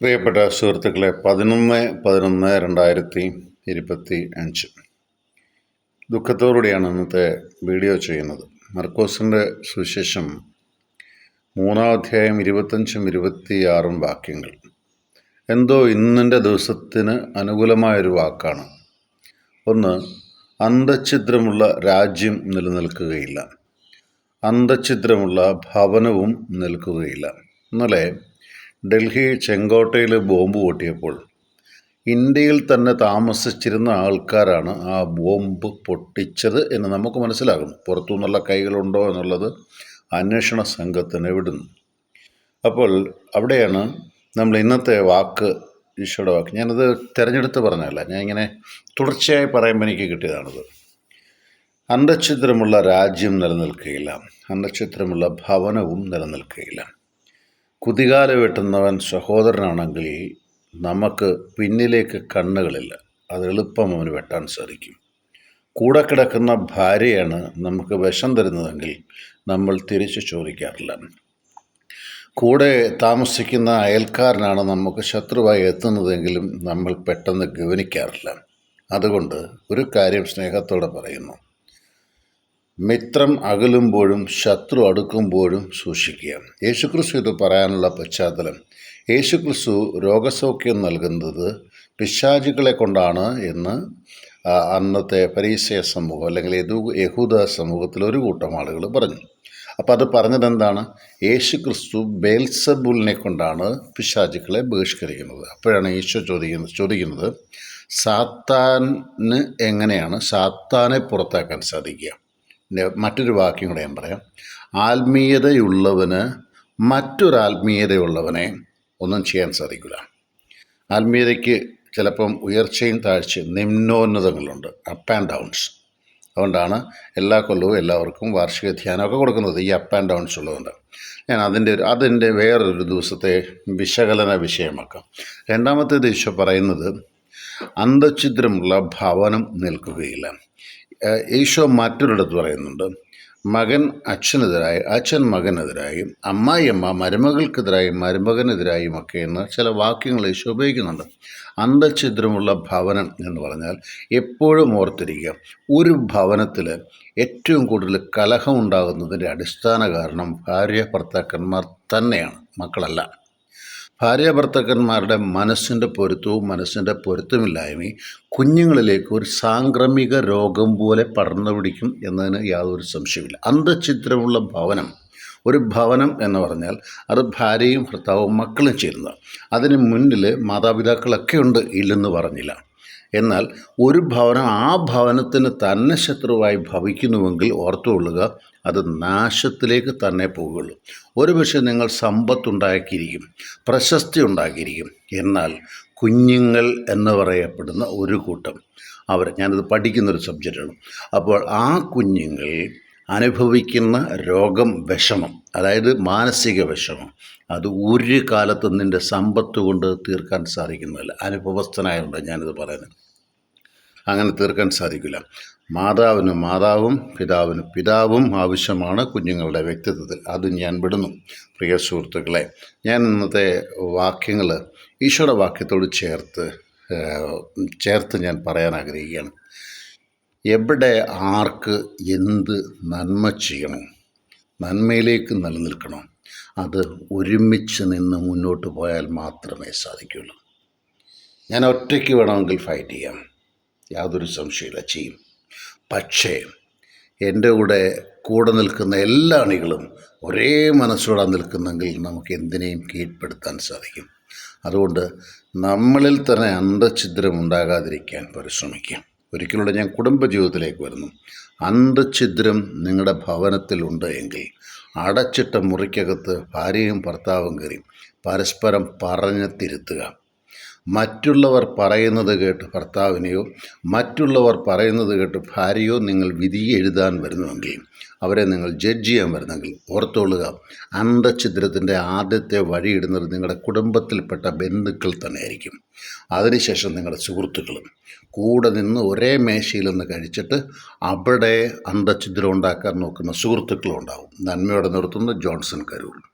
പ്രിയപ്പെട്ട സുഹൃത്തുക്കളെ പതിനൊന്ന് പതിനൊന്ന് രണ്ടായിരത്തി ഇരുപത്തി അഞ്ച്. ദുഃഖത്തോടുകൂടിയാണ് ഇന്നത്തെ വീഡിയോ ചെയ്യുന്നത്. മർക്കോസിന്റെ സുശേഷം മൂന്നാം അധ്യായം ഇരുപത്തഞ്ചും ഇരുപത്തിയാറും വാക്യങ്ങൾ. എന്തോ ഇന്നിന്റെ ദിവസത്തിന് അനുകൂലമായൊരു വാക്കാണ്. ഒന്ന് അന്തഛിദ്രമുള്ള രാജ്യം നിലനിൽക്കുകയില്ല. അന്തഛിദ്രമുള്ള ഭവനവും നിൽക്കുകയില്ല. ഇന്നലെ ഡൽഹി ചെങ്കോട്ടയിൽ ബോംബ് പൊട്ടിയപ്പോൾ ഇന്ത്യയിൽ തന്നെ താമസിച്ചിരുന്ന ആൾക്കാരാണ് ആ ബോംബ് പൊട്ടിച്ചത് എന്ന് നമുക്ക് മനസ്സിലാകും പുറത്തു നിന്നുള്ള കൈകളുണ്ടോ എന്നുള്ളത് അന്വേഷണ സംഘത്തിന് വിടുന്നു. അപ്പോൾ അവിടെയാണ് നമ്മൾ ഇന്നത്തെ വാക്ക് ഈശോയുടെ വാക്ക്. ഞാനത് തിരഞ്ഞെടുത്ത് പറഞ്ഞതല്ല ഞാൻ ഇങ്ങനെ തുടർച്ചയായി പറയുമ്പോൾ എനിക്ക് കിട്ടിയതാണത്. അന്തഛിദ്രമുള്ള രാജ്യം നിലനിൽക്കുകയില്ല. അന്തഛിദ്രമുള്ള ഭവനവും നിലനിൽക്കുകയില്ല. കുതികാല വെട്ടുന്നവൻ സഹോദരനാണെങ്കിൽ നമുക്ക് പിന്നിലേക്ക് കണ്ണുകളില്ല. അത് എളുപ്പം അവന് വെട്ടാൻ സാധിക്കും. കൂടെ കിടക്കുന്ന ഭാര്യയാണ് നമുക്ക് വിഷം തരുന്നതെങ്കിൽ നമ്മൾ തിരിച്ചു ചോദിക്കാറില്ല. കൂടെ താമസിക്കുന്ന അയൽക്കാരനാണ് നമുക്ക് ശത്രുവായി എത്തുന്നതെങ്കിലും നമ്മൾ പെട്ടെന്ന് ഗവനിക്കാറില്ല. അതുകൊണ്ട് ഒരു കാര്യം സ്നേഹത്തോടെ പറയുന്നു. മിത്രം അകലുമ്പോഴും ശത്രു അടുക്കുമ്പോഴും സൂക്ഷിക്കുക. യേശുക്രിസ്തു ഇത് പറയാനുള്ള പശ്ചാത്തലം. യേശുക്രിസ്തു രോഗസൗഖ്യം നൽകുന്നത് പിശാചുകളെ കൊണ്ടാണ് എന്ന് അന്നത്തെ പരീസയ സമൂഹം അല്ലെങ്കിൽ യദു യഹൂദ സമൂഹത്തിൽ ഒരു കൂട്ടം ആളുകൾ പറഞ്ഞു. അപ്പോൾ അത് പറഞ്ഞത് എന്താണ്? യേശു ക്രിസ്തു ബേൽസബുലിനെ കൊണ്ടാണ് പിശാചുക്കളെ ബഹിഷ്കരിക്കുന്നത്. അപ്പോഴാണ് ഈശോ ചോദിക്കുന്നത് ചോദിക്കുന്നത് സാത്താന് എങ്ങനെയാണ് സാത്താനെ പുറത്താക്കാൻ സാധിക്കുക? മറ്റൊരു വാക്യം കൂടെ ഞാൻ പറയാം. ആത്മീയതയുള്ളവന് മറ്റൊരു ആത്മീയതയുള്ളവനെ ഒന്നും ചെയ്യാൻ സാധിക്കില്ല ആത്മീയതയ്ക്ക് ചിലപ്പം ഉയർച്ചയും താഴ്ചയും നിമ്നോന്നതങ്ങളുണ്ട് അപ്പ് ആൻഡ് ഡൗൺസ് അതുകൊണ്ടാണ് എല്ലാ കൊല്ലവും എല്ലാവർക്കും വാർഷിക ധ്യാനമൊക്കെ കൊടുക്കുന്നത് ഈ അപ്പ് ആൻഡ് ഡൗൺസ് ഉള്ളതുകൊണ്ട്. ഞാൻ അതിന്റെ ഒരു അതിന്റെ വേറൊരു ദിവസത്തെ വിശകലന വിഷയമാക്കാം. രണ്ടാമത്തെ ഈശോ പറയുന്നത് അന്തഛിദ്രമുള്ള ഭവനം നിൽക്കുകയില്ല. ഈശോ മറ്റൊരിടത്ത് പറയുന്നുണ്ട് മകൻ അച്ഛനെതിരായി അച്ഛൻ മകനെതിരായും അമ്മായിയമ്മ മരുമകൾക്കെതിരായും മരുമകനെതിരായും ഒക്കെ എന്ന് ചില വാക്യങ്ങൾ ഈശോ ഉപയോഗിക്കുന്നുണ്ട്. അന്തഛിദ്രമുള്ള ഭവനം എന്ന് പറഞ്ഞാൽ എപ്പോഴും ഓർത്തിരിക്കുക ഒരു ഭവനത്തിൽ ഏറ്റവും കൂടുതൽ കലഹം ഉണ്ടാകുന്നതിന്റെ അടിസ്ഥാന കാരണം ഭാര്യ ഭർത്താക്കന്മാർ തന്നെയാണ് മക്കളല്ല. ഭാര്യ ഭർത്താക്കന്മാരുടെ മനസ്സിന്റെ പൊരുത്തവും മനസ്സിന്റെ പൊരുത്തമില്ലായ്മയും കുഞ്ഞുങ്ങളിലേക്ക് ഒരു സാംക്രമിക രോഗം പോലെ പടർന്നു പിടിക്കും എന്നതിന് യാതൊരു സംശയമില്ല അന്തഛിദ്രമുള്ള ഭവനം ഒരു ഭവനം എന്ന് പറഞ്ഞാൽ അത് ഭാര്യയും ഭർത്താവും മക്കളും ചേരുന്നത് അതിന് മുന്നിൽ മാതാപിതാക്കളൊക്കെ ഉണ്ട് ഇല്ലെന്ന് പറഞ്ഞില്ല. എന്നാൽ ഒരു ഭവനം ആ ഭവനത്തിന് തന്നെ ശത്രുവായി ഭവിക്കുന്നുവെങ്കിൽ ഓർത്തുകൊള്ളുക അത് നാശത്തിലേക്ക് തന്നെ പോകുള്ളൂ. ഒരുപക്ഷെ നിങ്ങൾ സമ്പത്തുണ്ടാക്കിയിരിക്കും പ്രശസ്തി ഉണ്ടാക്കിയിരിക്കും. എന്നാൽ കുഞ്ഞുങ്ങൾ എന്ന് പറയപ്പെടുന്ന ഒരു കൂട്ടം അവർ ഞാനിത് പഠിക്കുന്നൊരു സബ്ജക്റ്റാണ്. അപ്പോൾ ആ കുഞ്ഞുങ്ങൾ അനുഭവിക്കുന്ന രോഗം വിഷമം അതായത് മാനസിക വിഷമം അത് ഒരു കാലത്തും നിന്റെ സമ്പത്ത് കൊണ്ട് തീർക്കാൻ സാധിക്കുന്നില്ല അനുഭവസ്ഥനായതുകൊണ്ട് ഞാനിത് പറയുന്നത്. അങ്ങനെ തീർക്കാൻ സാധിക്കില്ല. മാതാവിന് മാതാവും പിതാവിന് പിതാവും ആവശ്യമാണ് കുഞ്ഞുങ്ങളുടെ വ്യക്തിത്വത്തിൽ. അത് ഞാൻ വിടുന്നു. പ്രിയ സുഹൃത്തുക്കളെ ഞാൻ ഇന്നത്തെ വാക്യങ്ങൾ ഈശോയുടെ വാക്യത്തോട് ചേർത്ത് ചേർത്ത് ഞാൻ പറയാൻ ആഗ്രഹിക്കുകയാണ്. എവിടെ ആർക്ക് എന്ത് നന്മ ചെയ്യണം നന്മയിലേക്ക് നിലനിൽക്കണം അത് ഒരുമിച്ച് നിന്ന് മുന്നോട്ട് പോയാൽ മാത്രമേ സാധിക്കുകയുള്ളൂ. ഞാൻ ഒറ്റയ്ക്ക് വേണമെങ്കിൽ ഫൈറ്റ് ചെയ്യാം. യാതൊരു സംശയമില്ല ചെയ്യും. പക്ഷേ എന്റെ കൂടെ കൂടെ നിൽക്കുന്ന എല്ലാ അണികളും ഒരേ മനസ്സോടെ നിൽക്കുന്നെങ്കിൽ നമുക്ക് എന്തിനേയും കീഴ്പ്പെടുത്താൻ സാധിക്കും. അതുകൊണ്ട് നമ്മളിൽ തന്നെ അന്തഛിദ്രം ഉണ്ടാകാതിരിക്കാൻ പരിശ്രമിക്കാം. ഒരിക്കലൂടെ ഞാൻ കുടുംബജീവിതത്തിലേക്ക് വരുന്നു. അന്തഛിദ്രം നിങ്ങളുടെ ഭവനത്തിലുണ്ട് എങ്കിൽ അടച്ചിട്ട മുറിക്കകത്ത് ഭാര്യയും ഭർത്താവും കയറി പരസ്പരം പറഞ്ഞ് തിരുത്തുക. മറ്റുള്ളവർ പറയുന്നത് കേട്ട് ഭർത്താവിനെയോ മറ്റുള്ളവർ പറയുന്നത് കേട്ട് ഭാര്യയോ നിങ്ങൾ വിധി എഴുതാൻ വരുന്നുവെങ്കിൽ അവരെ നിങ്ങൾ ജഡ്ജ് ചെയ്യാൻ വരുന്നെങ്കിൽ ഓർത്തോളുക അന്തഛിദ്രത്തിന്റെ ആദ്യത്തെ വഴിയിടുന്നത് നിങ്ങളുടെ കുടുംബത്തിൽപ്പെട്ട ബന്ധുക്കൾ തന്നെയായിരിക്കും. അതിനുശേഷം നിങ്ങളുടെ സുഹൃത്തുക്കളും കൂടെ നിന്ന് ഒരേ മേശയിൽ നിന്ന് കഴിച്ചിട്ട് അവിടെ അന്തഛിദ്രം ഉണ്ടാക്കാൻ നോക്കുന്ന സുഹൃത്തുക്കളും ഉണ്ടാവും. നന്മയോടെ നിർത്തുന്ന ജോൺസൺ കരൂർ.